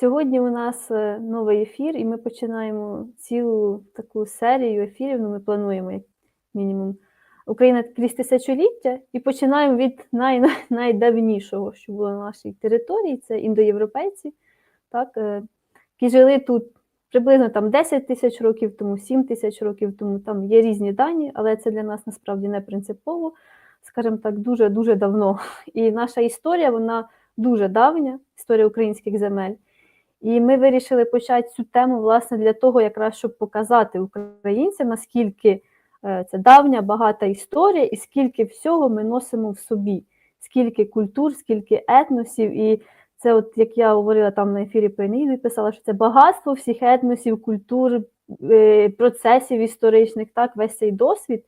Сьогодні у нас е, новий ефір, і ми починаємо цілу таку серію ефірів. Ну, ми плануємо як мінімум Україна крізь тисячоліття, і починаємо від най, найдавнішого, що було на нашій території. Це індоєвропейці, так, е, які жили тут приблизно там 10 тисяч років тому, 7 тисяч років тому. Там є різні дані, але це для нас насправді не принципово, скажімо так, дуже дуже давно. І наша історія, вона дуже давня, історія українських земель. І ми вирішили почати цю тему власне для того, якраз щоб показати українцям, наскільки е, це давня, багата історія, і скільки всього ми носимо в собі, скільки культур, скільки етносів. І це, от як я говорила там на ефірі про писала, що це багатство всіх етносів, культур, е, процесів історичних, так, весь цей досвід,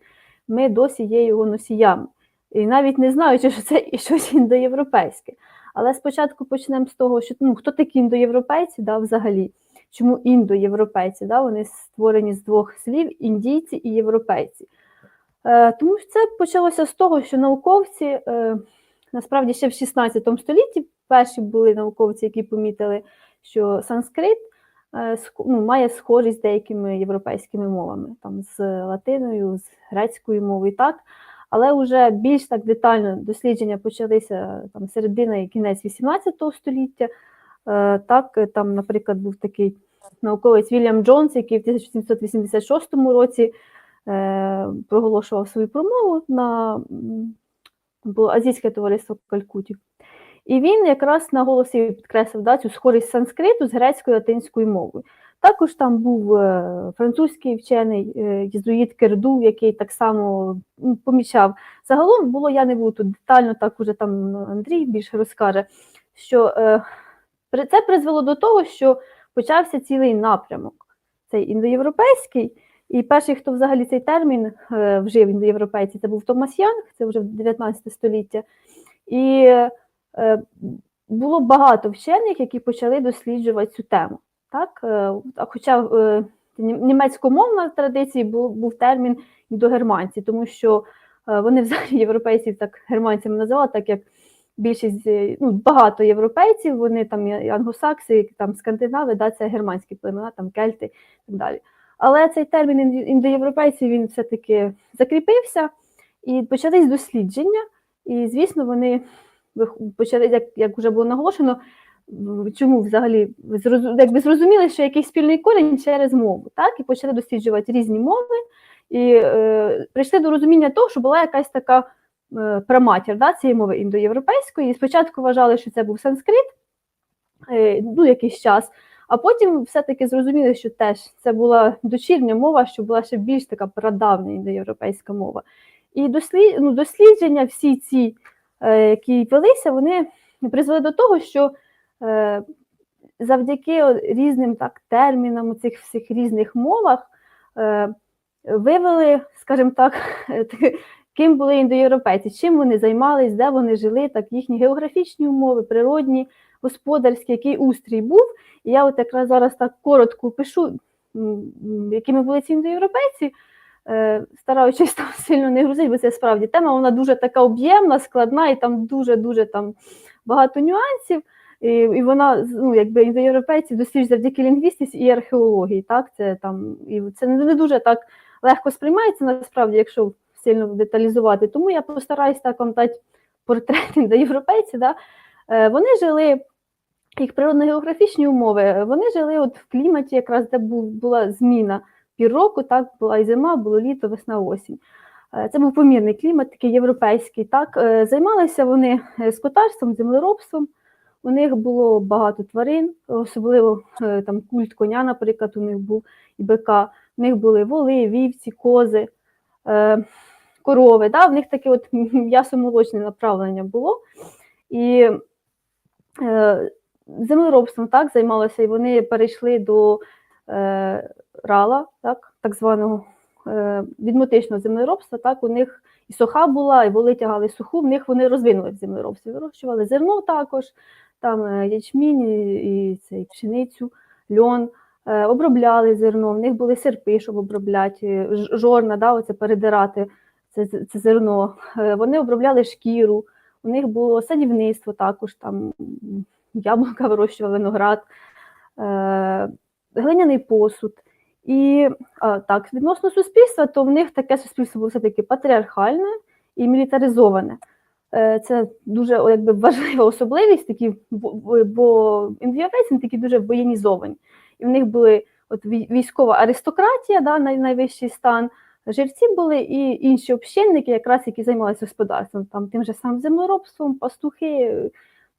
ми досі є його носіями. І навіть не знаючи, що це і щось індоєвропейське. Але спочатку почнемо з того, що ну, хто такі індоєвропейці да, взагалі. Чому індоєвропейці? Да? Вони створені з двох слів індійці і європейці. Е, Тому що це почалося з того, що науковці е, насправді ще в 16 столітті перші були науковці, які помітили, що санскрит е, ну, має схожість з деякими європейськими мовами, там з латиною, з грецькою мовою. так. Але вже більш так детально дослідження почалися там середина і кінець 18 століття. Е, так, там, наприклад, був такий науковець Вільям Джонс, який в 1786 році е, проголошував свою промову на було Азійське товариство в Калькуті. І він якраз наголосив підкреслив да, цю схожість санскриту з грецькою латинською мовою. Також там був е, французький вчений е, єзуїт Керду, який так само помічав. Загалом було, я не буду тут детально, так уже там Андрій більше розкаже, що е, це призвело до того, що почався цілий напрямок, цей індоєвропейський. І перший, хто взагалі цей термін вжив індоєвропейці, це був Томас Янг, це вже 19 століття. І було багато вчених, які почали досліджувати цю тему. Так? Е, хоча е, німецькомовна традиції був був термін індогерманці, тому що е, вони взагалі європейців так германцями називали, так як більшість ну, багато європейців, вони там англосакси, там скандинави, да, це германські племена, там кельти і так далі. Але цей термін індоєвропейці він все-таки закріпився і почались дослідження. І, звісно, вони почали, як як вже було наголошено, чому взагалі якби зрозуміли, що якийсь спільний корінь через мову, так, і почали досліджувати різні мови, і е, прийшли до розуміння того, що була якась така е, праматір да, цієї мови індоєвропейської. І спочатку вважали, що це був санскрит е, ну, якийсь час, а потім все-таки зрозуміли, що теж це була дочірня мова, що була ще більш така прадавня індоєвропейська мова. І дослід, ну, дослідження всі ці, е, які велися, вони призвели до того, що завдяки різним так термінам у цих всіх різних мовах е, вивели, скажімо так, ким були індоєвропейці, чим вони займались, де вони жили, так їхні географічні умови, природні, господарські, який устрій був. І я от якраз зараз так коротко пишу, якими були ці індоєвропейці, е, стараючись там сильно не грузити, бо це справді тема, вона дуже така об'ємна, складна і там дуже-дуже там багато нюансів. І і вона ну, якби індоєвропейці досліджують завдяки лінгвістиці і археології. Так, це там і це не, дуже так легко сприймається насправді, якщо сильно деталізувати. Тому я постараюсь так вам дати портрет індоєвропейців. Да? Е, вони жили. Їх природно-географічні умови, вони жили от в кліматі, якраз де була зміна пір року, так, була і зима, було літо, весна, осінь. Е, це був помірний клімат, такий європейський. Так. Е, займалися вони скотарством, землеробством, у них було багато тварин, особливо е, там культ коня, наприклад, у них був і бика. У них були воли, вівці, кози, е, корови. Да? В них таке от м'ясо-молочне направлення було. І е, землеробством так, займалися, і вони перейшли до рала, так так званого відмотичного землеробства. Так, У них і суха була, і воли тягали суху, в них вони розвинули в вирощували зерно також, там е, ячмінь і цей пшеницю, льон, е, обробляли зерно, в них були серпи, щоб обробляти, жорна, да, оце передирати це це зерно. Е, вони обробляли шкіру, у них було садівництво також, там яблука вирощували виноград. е, глиняний посуд. І так, відносно суспільства, то в них таке суспільство було все-таки патріархальне і мілітаризоване. Е, Це дуже якби, важлива особливість, такі, бо, бо такі дуже воєнізовані. І в них були от військова аристократія, да, найвищий стан, жерці були і інші общинники, якраз які займалися господарством, там тим же самим землеробством, пастухи,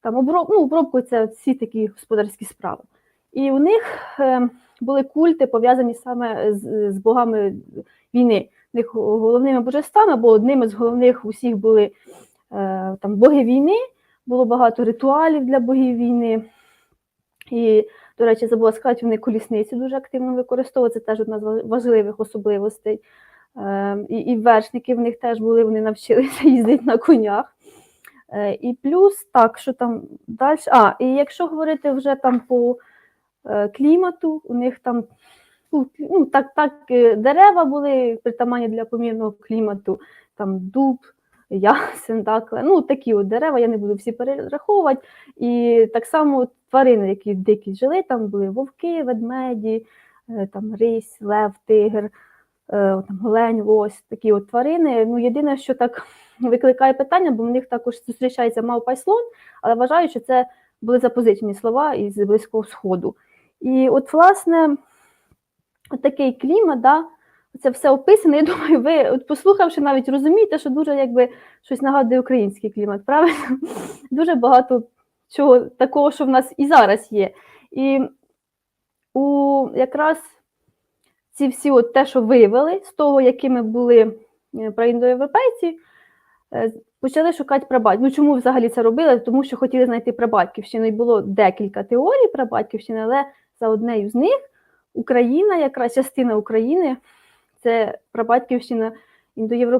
там оброб, ну, обробкою це всі такі господарські справи. І у них е, були культи пов'язані саме з, з богами війни. Них головними божествами, або одними з головних усіх були е, там боги війни, було багато ритуалів для богів війни. І, до речі, забула сказати, вони колісниці дуже активно використовують, це теж одна з важливих особливостей. Е, і, і вершники в них теж були, вони навчилися їздити на конях. Е, і плюс, так, що там далі. А, і якщо говорити вже там по клімату, у них там ну, ну, так, так, е, дерева були притаманні для помірного клімату, там дуб, ясен, дакла, ну такі от дерева, я не буду всі перераховувати. І так само тварини, які дикі жили, там були вовки, ведмеді, е, там рись, лев, тигр, е, там голень, лось, такі от тварини. Ну, єдине, що так викликає питання, бо в них також зустрічається мавпа й слон, але вважаю, що це були запозичені слова із Близького Сходу. І от, власне, от такий клімат, да, це все описано. Я думаю, ви, от послухавши, навіть розумієте, що дуже якби щось нагадує український клімат, правильно? Дуже багато чого такого, що в нас і зараз є. І у якраз ці всі, от те, що виявили з того, якими були е, проіндоєвропейці, е, почали шукати прабатьків. Ну чому взагалі це робили? Тому що хотіли знайти прабатьківщину. І було декілька теорій прабатьківщини, але за однею з них Україна, якраз частина України, це прабатьківщина індоєвропейська.